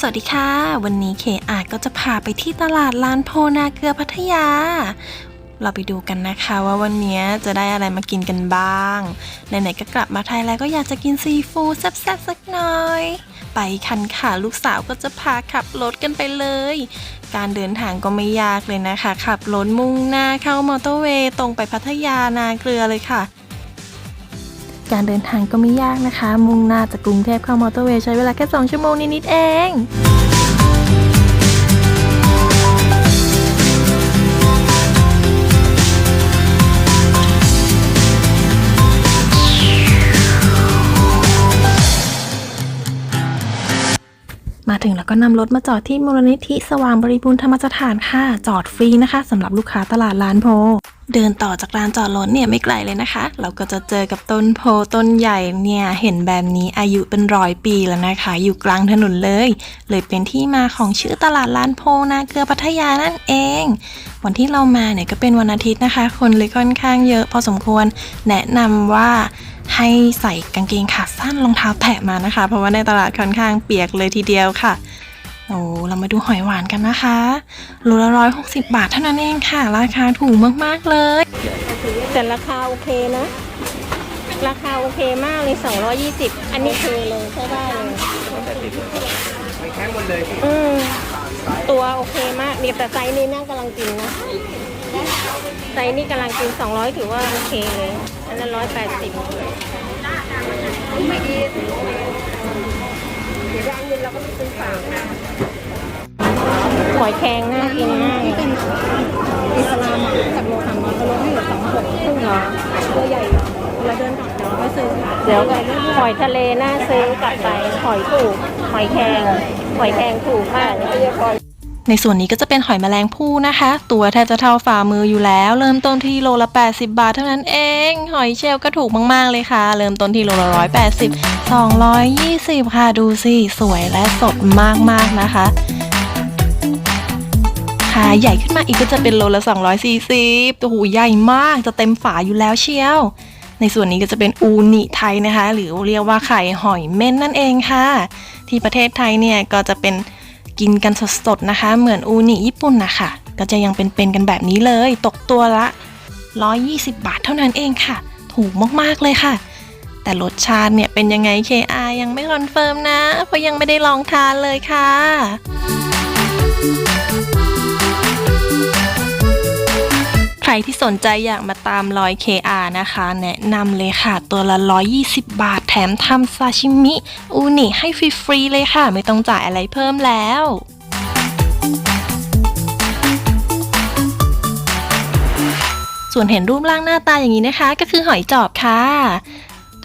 สวัสดีค่ะ วันนี้เคอาก็จะพาไปที่ตลาดลานโพนาเกลือพัทยา เราไปดูกันนะคะว่าวันนี้จะได้อะไรมากินกันบ้างไหนๆก็กลับมาไทยแล้วก็อยากจะกินซีฟู้ดแซ่บๆสักหน่อย ไปคันค่ะลูกสาวก็จะพาขับรถกันไปเลย การเดินทางก็ไม่ยากเลยนะคะ ขับรถมุ่งหน้าเข้ามอเตอร์เวย์ตรงไปพัทยานาเกลือเลยค่ะ การเดินทางก็ไม่ยากนะคะ มุ่งหน้าจากกรุงเทพเข้ามอเตอร์เวย์ใช้เวลาแค่ 2 ชั่วโมงนิดๆเองมาถึงแล้วก็นำรถมาจอดที่มูลนิธิสว่างบริบูรณ์ธรรมสถานค่ะ จอดฟรีนะคะสำหรับลูกค้าตลาดล้านโพ เดินต่อจากลานจอดรถเนี่ยไม่ไกลเลยนะคะ เราก็จะเจอกับต้นโพต้นใหญ่เนี่ยเห็นแบบนี้อายุเป็นร้อยปีแล้วนะคะ อยู่กลางถนนเลย เลยเป็นที่มาของชื่อตลาดลานโพนาเกลือพัทยานั่นเอง วันที่เรามาเนี่ยก็เป็นวันอาทิตย์นะคะ คนเลยค่อนข้างเยอะพอสมควรแนะนำว่าให้ใส่กางเกงขาสั้นรองเท้าแตะมานะคะ เพราะว่าในตลาดค่อนข้างเปียกเลยทีเดียวค่ะ โอ้เรามาดูหอยหวานกันนะคะโลละร้อยหกสิบบาทเท่านั้นเองค่ะ ราคาถูกมากๆเลย แต่ราคาโอเคนะ ราคาโอเคมากเลย220 อันนี้คือเลยใช้ได้เลยอืมตัวโอเคมากเนี่ยแต่ไซส์นี้น่ากำลังกินนะไซส์นี้กำลังกิน 200 ถือว่าโอเคเลย อันนั้น180 แดงนินเราก็ไม่ซื้อฝากนะหอยแครงน่ากินมากอิสลามจากโลสามร้อยก็ลดให้เหลือสองหกครึ่งเหรอตัวใหญ่เราเดินผ่านเดี๋ยวไม่ซื้อเดี๋ยวหอยทะเลน่าซื้อกลับไปหอยถูกหอยแครงหอยแครงถูกมาก ในส่วนนี้ก็จะเป็นหอยแมลงภู่นะคะ ตัวแทบจะเท่าฝ่ามืออยู่แล้ว เริ่มต้นที่โลละ 80 บาทเท่านั้นเอง หอยเชลล์ก็ถูกมาก ๆ เลยค่ะ เริ่มต้นที่โลละ 180 220 ค่ะ ดูสิ สวยและสดมาก ๆ นะคะขาใหญ่ขึ้นมาอีกก็จะเป็นโลละ 240โอ้โหใหญ่มากจะเต็มฝาอยู่แล้วเชียว ในส่วนนี้ก็จะเป็นอูนิไทยนะคะ หรือเรียกว่าไข่หอยเม่นนั่นเองค่ะ ที่ประเทศไทยเนี่ยก็จะเป็น กินกันสดๆนะคะ เหมือนอูนิญี่ปุ่นนะคะก็จะยังเป็นๆกันแบบนี้เลย ตกตัวละ 120 บาทเท่านั้นเองค่ะ ถูกมากๆเลยค่ะ แต่รสชาติเนี่ยเป็นยังไง KR ยังไม่คอนเฟิร์มนะ เพราะยังไม่ได้ลองทานเลยค่ะ รที่สนใจอยากมาตามรอย KR นะคะ แนะนำเลยค่ะ ตัวละ 120 บาทแถมทำซาชิมิ อูนิให้ฟรีๆเลยค่ะ ไม่ต้องจ่ายอะไรเพิ่มแล้วส่วนเห็นรูปร่างหน้าตาอย่างนี้นะคะ ก็คือหอยจอบค่ะ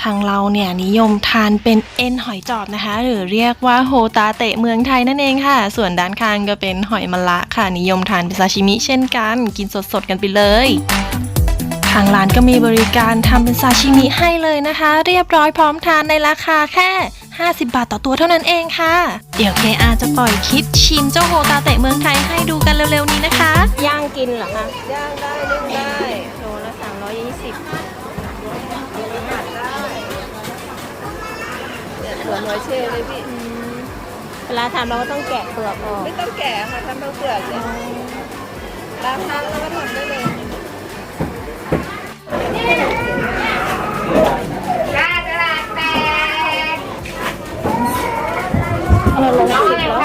ทางเราเนี่ยนิยมทานเป็นเอ็นหอยจอบนะคะ หรือเรียกว่าโฮตาเตะเมืองไทยนั่นเองค่ะ ส่วนด้านข้างก็เป็นหอยมะละค่ะ นิยมทานเป็นซาชิมิเช่นกัน กินสดๆกันไปเลยทางร้านก็มีบริการทำเป็นซาชิมิให้เลยนะคะ เรียบร้อยพร้อมทานในราคาแค่ 50 บาทต่อตัวเท่านั้นเองค่ะ เดี๋ยว KR จะปล่อยคลิปชิมเจ้าโฮตาเตะเมืองไทยให้ดูกันเร็วๆนี้นะคะ ย่างกินเหรอคะย่างได้นึ่งได้ เนี่ยเหมือนหอยเชลล์เลยพี่ เวลาทำเราก็ต้องแกะเปลือกออกไม่ต้องแกะค่ะทำเปลือกเลยล้างน้ำแล้วก็ทำได้เลยเออลงสิบแล้ว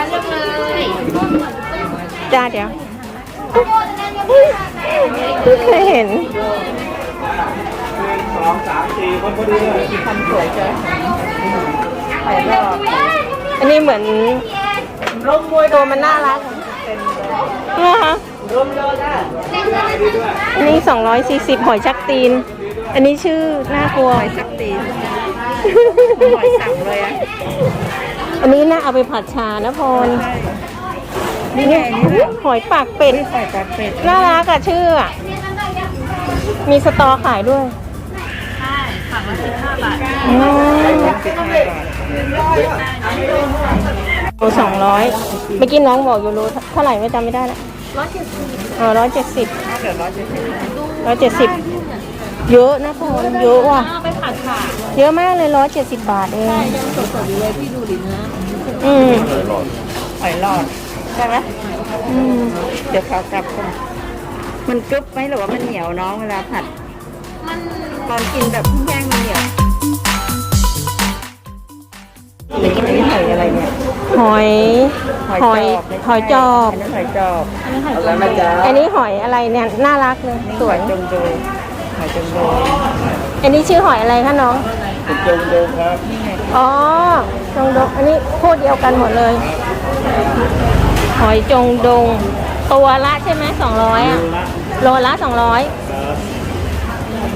จ้าเดี๋ยวเคยเห็นสองสามสี่คนพอดีเลยทำสวยจ้ะ หอยรอบอันนี้เหมือนตัวมันน่ารักนะคะอันนี้240หอยชักตีน อันนี้ชื่อน่ากลัวหอยสักตีนหอยสังเลยอะอันนี้น่าเอาไปผัดชานะพรนี่ไงนี่แหละหอยปากเป็ดใส่ปลาเป็ดน่ารักอะชื่ออะมีสตอขายด้วยใช่ฝั่งละสิบห้าบาทอืมสิบห้าบาทโลสองร้อยเมื่อกี้น้องบอกอยู่โลเท่าไหร่ไม่จำไม่ได้แล้วร้อยเจ็ดสิบอ๋อร้อยเจ็ดสิบเดี๋ยวร้อยเจ็ดสิบร้อยเจ็ดสิบเยอะนะพรเยอะว่ะเยอะมากเลยร้อยเจ็ดสิบบาทเองสดๆอยู่เลยพี่ดูดิเนื้ออืมหอยหลอดใช่ไหมเดี๋ยวขอกลับก่อนมันกรึบไหมหรือว่ามันเหนียวน้องเวลาผัด มันตอนกินแบบแห้งๆมันเหนียวเดี๋ยวกินหอยอะไรเนี่ย หอย หอย หอยจอบอันนี้หอยจอบอะไรนะจ๊ะอันนี้หอยอะไรเนี่ยน่ารักเลยสวยจงโดหอยจงโดอันนี้ชื่อหอยอะไรคะน้องเป็นจงโดงครับ อ๋อ จงดง อันนี้พูดเดียวกันหมดเลย หอยจงดง ตัวละใช่ไหมสองร้อยอะโลละสองร้อย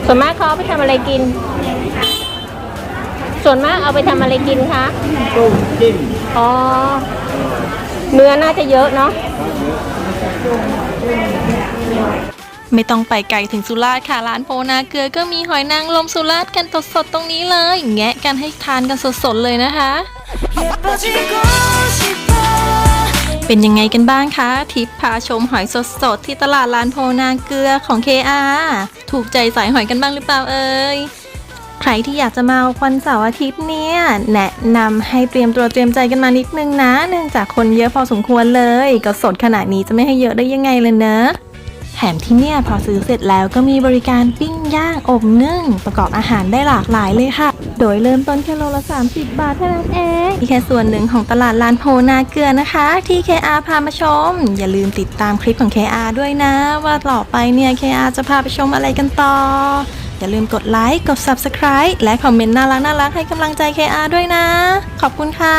ส่วนมากเขาเอาไปทำอะไรกิน ส่วนมากเอาไปทำอะไรกินคะ ต้มจิ้มอ๋อ เนื้อน่าจะเยอะเนาะ ไม่ต้องไปไกลถึงสุราษฎร์ค่ะ ร้านโพนาเกลือก็มีหอยนางรมสุราษฎร์กันสดๆตรงนี้เลย แงะกันให้ทานกันสดๆเลยนะคะ เป็นยังไงกันบ้างคะทิปพาชมหอยสดๆ ที่ตลาดร้านโพนาเกลือของ KR ถูกใจสายหอยกันบ้างหรือเปล่าเอ่ยใครที่อยากจะมาวันเสาร์อาทิตย์เนี่ย แนะนำให้เตรียมตัวเตรียมใจกันมานิดนึงนะ เนื่องจากคนเยอะพอสมควรเลย ก็สดขนาดนี้จะไม่ให้เยอะได้ยังไงเลยเนอะแถมที่เนี่ยพอซื้อเสร็จแล้วก็มีบริการปิ้งย่างอบนึ่งประกอบอาหารได้หลากหลายเลยค่ะ โดยเริ่มต้นแค่โลละ 30 บาทเท่านั้นเองนี่แค่ส่วนหนึ่งของตลาดลานโพนาเกลือนะคะ ที่ KR พามาชม อย่าลืมติดตามคลิปของ KR ด้วยนะ ว่าต่อไปเนี่ย KR จะพาไปชมอะไรกันต่อ อย่าลืมกดไลค์กด Subscribe และคอมเมนต์น่ารักน่ารักให้กำลังใจ KR ด้วยนะ ขอบคุณค่ะ